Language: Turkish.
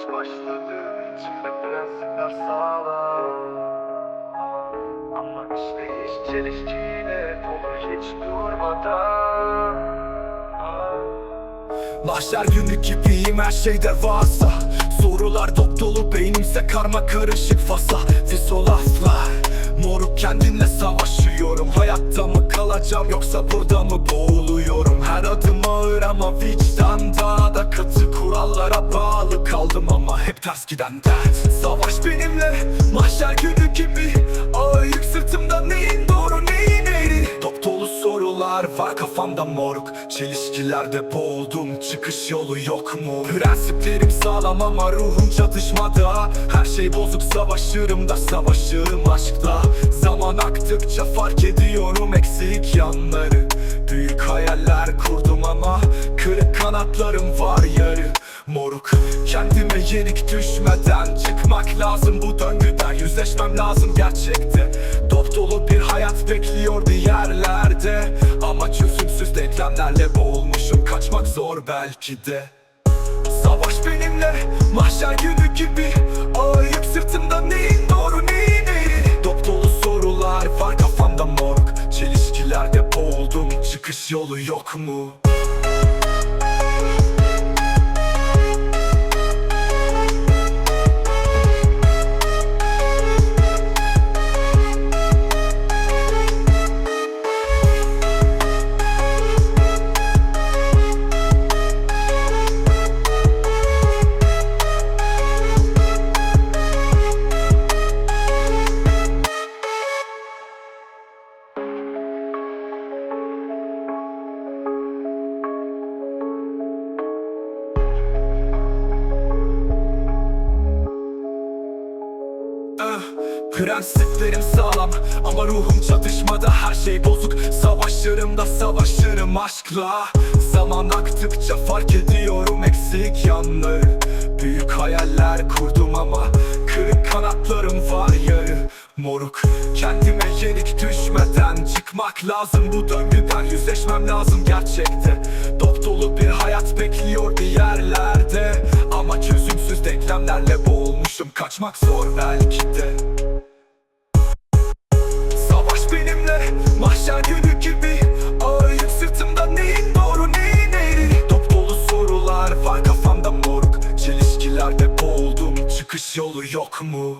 savaş başladı İçimde prensipler sağlam. Ama işte iş çelişkiyle dolu hiç durmadan. Mahşer günü gibiyim her şeyde varsa. Sorular dop dolu beynimse karma karışık fasa. Fiso laflar Moruk kendimle savaşıyorum. Hayatta mı kalacağım yoksa burada mı boğuluyorum? Her adım ağır ama vicdan kaldım ama hep ters giden dert. Savaş benimle mahşer günü gibi. Ağır yük sırtımda neyin doğru neyin eğri? Dop dolu sorular var kafamda moruk Çelişkilerde boğuldum çıkış yolu yok mu? Prensiplerim sağlam ama ruhum çatışmada Her şey bozuk savaşırım da savaşırım aşkla Zaman aktıkça fark ediyorum eksik yanları. Büyük hayaller kurdum ama kırık kanatlarım var yarı Moruk kendime yenik düşmeden Çıkmak lazım. Bu döngüden Yüzleşmem lazım gerçekte. Dop dolu bir hayat bekliyor bir yerlerde. Ama çözümsüz denklemlerle boğulmuşum. Kaçmak zor belki de. Savaş benimle mahşer günü gibi. Yük sırtımda neyin doğru neyin eğri Dop dolu sorular var kafamda moruk. Çelişkilerde boğuldum çıkış yolu yok mu? Prensiplerim sağlam ama ruhum çatışmada Her şey bozuk. Savaşırım da savaşırım aşkla. Zaman aktıkça fark ediyorum eksik yanları. Büyük hayaller kurdum ama kırık kanatlarım var yarı. Moruk kendime yenik düşmeden Çıkmak lazım. Bu döngüden Yüzleşmem lazım gerçekte. Dop dolu bir hayat bekliyor bir yerlerde. Ama çözümsüz denklemlerle boğulmuşum. Kaçmak zor belki de yolu yok mu?